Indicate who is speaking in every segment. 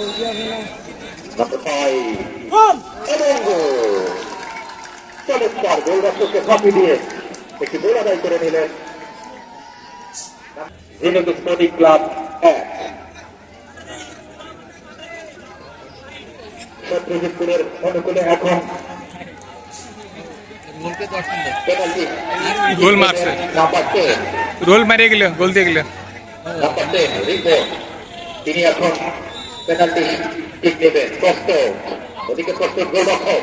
Speaker 1: Number এবং চমৎকার গোলরক্ষককে ফাঁকি দিয়ে একটি গোল আদায় করে নিলেন। ঝিনুক স্পোর্টিং ক্লাব এক। শত্রুজিৎপুরের অনুকূলে এখন
Speaker 2: গোল মারছে। রোল মারিয়ে গেল গোল দিয়ে গেল।
Speaker 1: তিনি এখন পেনাল্টি কিক নেবেন কষ্ট। ওদিকে কষ্ট গোলরক্ষক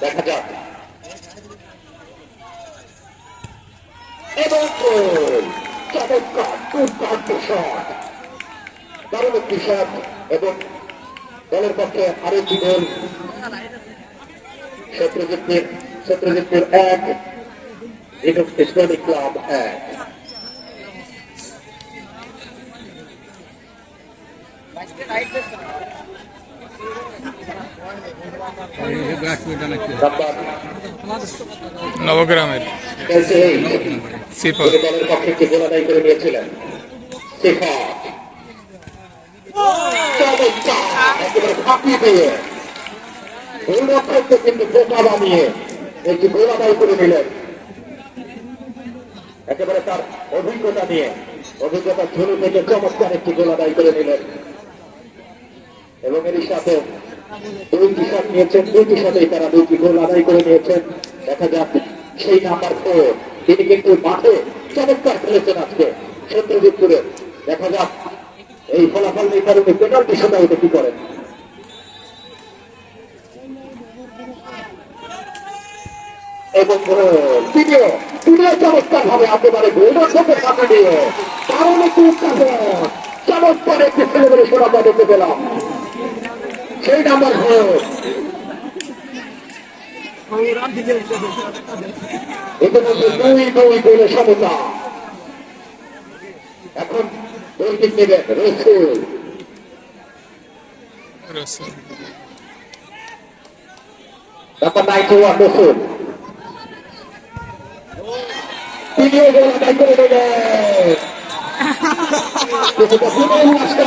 Speaker 1: দেখা যাক। এবং দারুণ একটি শট এবং দলের পক্ষে আরেকটি গোল। শত্রুজিৎপুর শত্রুজিৎপুর এক। ইসলামিক ক্লাব এক।
Speaker 2: নবগ্রামের
Speaker 1: একেবারে তার অভিজ্ঞতা নিয়ে অভিজ্ঞতা ঝুলি থেকে চমৎকার একটি গোল করে নিলেন। এবং এরই সাথে দুইটি শট নিয়েছেন দুইটি শটেই তারা দুইটি গোল আদায় করে নিয়েছেন। দেখা যাক সেই নাম্বার ফোর তিনি কিন্তু মাঠে চমৎকার খেলেছেন আজকে শত্রুজিৎপুরে দেখা যাক এই ফলাফল নেই কারণে পেনাল্টি শোনা হতে কি করেন। এবং তিনিও চমৎকার ভাবে একেবারে গোলরক্ষকের সাথে নিয়ে দারুণ একটি উৎসাহন চমৎকার একটি সেলিব্রেশন আমরা দেখতে পেলাম। সেই নাম্বার ফোর ইতিমধ্যে দুই দুই গোলে সমতা। এখন গোল কিক রসুল।
Speaker 2: রসুল।
Speaker 1: নাম্বার নাইনটি ওয়ান রসুল। তিনিও গোল আদায় করে কিছুটা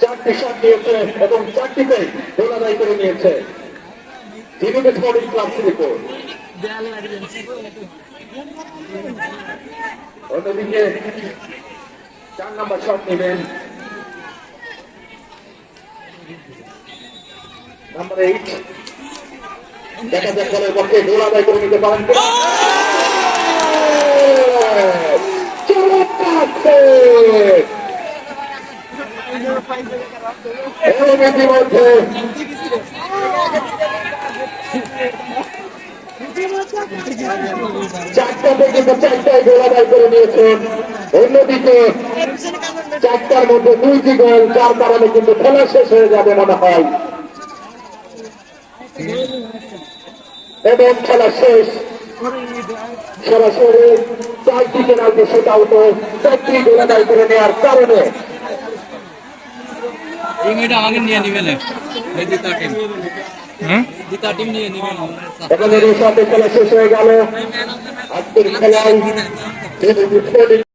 Speaker 1: চারটি শট এবং চারটিতে করে নিয়েছে। অন্যদিকে চার নম্বর শট নেবেন। নাম্বার এইট দেখা যাক দলের পক্ষে গোল করে নিতে পারেন কিনা। চমৎকার save! এবং ইতিমধ্যে চারটা থেকে চারটায় গোল আদায় করে নিয়েছেন অন্যদিকে চারটার মধ্যে দুইটি গোল যার কারণে কিন্তু খেলা শেষ হয়ে যাবে মনে হয় এবং খেলা শেষ। সরাসরি চারটি পেনাল্টি শুট আউটে চারটি গোল করে নেওয়ার কারণে।
Speaker 3: এই মেয়েটা আমাকে নিয়ে নিবে এই দ্বিতীয় টিম
Speaker 2: হুম?
Speaker 3: টিম নিয়ে নিবে না।
Speaker 1: এখন খেলা শেষ হয়ে গেল। আজকের খেলায়